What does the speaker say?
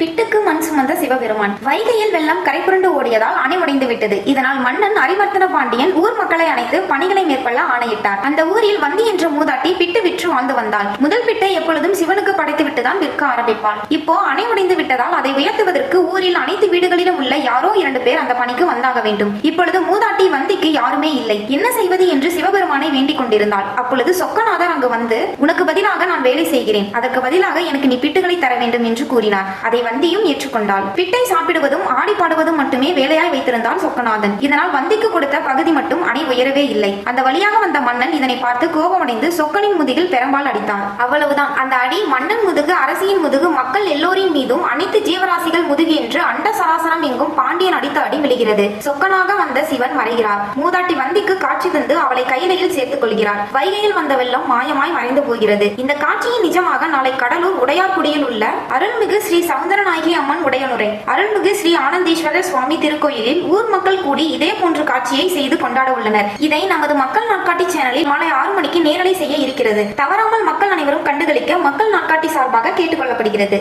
பிட்டுக்கு மண் சுமந்த சிவபெருமான். வைகையில் வெள்ளம் கரைபுரண்டு ஓடியதால் அணை உடைந்து விட்டது. இதனால் மன்னன் அரிவர்த்தன பாண்டியன் ஊர் மக்களை அழைத்து பணிகளை மேற்கொள்ள ஆணையிட்டார். அந்த ஊரில் வந்தி என்ற மூதாட்டி பிட்டு விற்று வாழ்ந்து வந்தாள். முதல் பிட்டை எப்பொழுதும் சிவனுக்கு படைத்து விட்டுதான் விற்க ஆரம்பிப்பாள். இப்போ அணை உடைந்து விட்டதால் அதை உயர்த்துவதற்கு ஊரில் அணை வீடுகளிலும் உள்ள யாரோ இரண்டு பேர் அந்த பணிக்கு வந்தாக வேண்டும். இப்பொழுது மூதாட்டி வந்திக்கு யாருமே இல்லை. என்ன செய்வது என்று சிவபெருமானை வேண்டிக் கொண்டிருந்தாள். அப்பொழுது சொக்கநாதர் அங்கு வந்து உனக்கு பதிலாக நான் வேலை செய்கிறேன். அதற்கு பதிலாக எனக்கு நீ பிட்டுகளை தர வேண்டும் என்று கூறினார். அதை வந்தியும் ஏற்றுக்கொண்டாள். பிட்டை சாப்பிடுவதும் ஆடி பாடுவதும் மட்டுமே வேலையாய் வைத்திருந்தான் சொக்கநாதன். இதனால் வந்திக்கு கொடுத்த பகுதி மட்டும் அணை உயரவே இல்லை. அந்த வழியாக வந்த மன்னன் இதனை பார்த்து கோபமடைந்து சொக்கனின் முதுகில் பெரும்பால் அடித்தார் அவ்வளவுதான். அந்த அடி மன்னன் முதுகு அரசியின் முதுகு மக்கள் எல்லோரின் மீதும் அனைத்து ஜீவராசி முதுகின்று அண்ட சராசரம் எங்கும் பாண்டியன் அடித்த அடி விழுகிறது. சொக்கனாக வந்த சிவன் மறைகிறார். மூதாட்டி வந்திக்கு காட்சி தந்து அவளை கையிலையில் சேர்த்துக் கொள்கிறார். வைகையில் வந்த வெள்ளம் மாயமாய் மறைந்து போகிறது. இந்த காட்சியின் நிஜமாக நாளை கடலூர் உடையார்குடியில் உள்ள அருள்மிகு ஸ்ரீ சவுந்தரநாயகி அம்மன் உடையனுரை. அருள்மிகு ஸ்ரீ ஆனந்தீஸ்வரர் சுவாமி திருக்கோயிலில் ஊர் மக்கள் கூடி இதே போன்ற காட்சியை செய்து கொண்டாட உள்ளனர். இதை நமது மக்கள் நாட்காட்டி சேனலில் மாலை ஆறு மணிக்கு நேரலை செய்ய இருக்கிறது. தவறாமல் மக்கள் அனைவரும் கண்டுகளிக்க மக்கள் நாட்காட்டி சார்பாக கேட்டுக்கொள்ளப்படுகிறது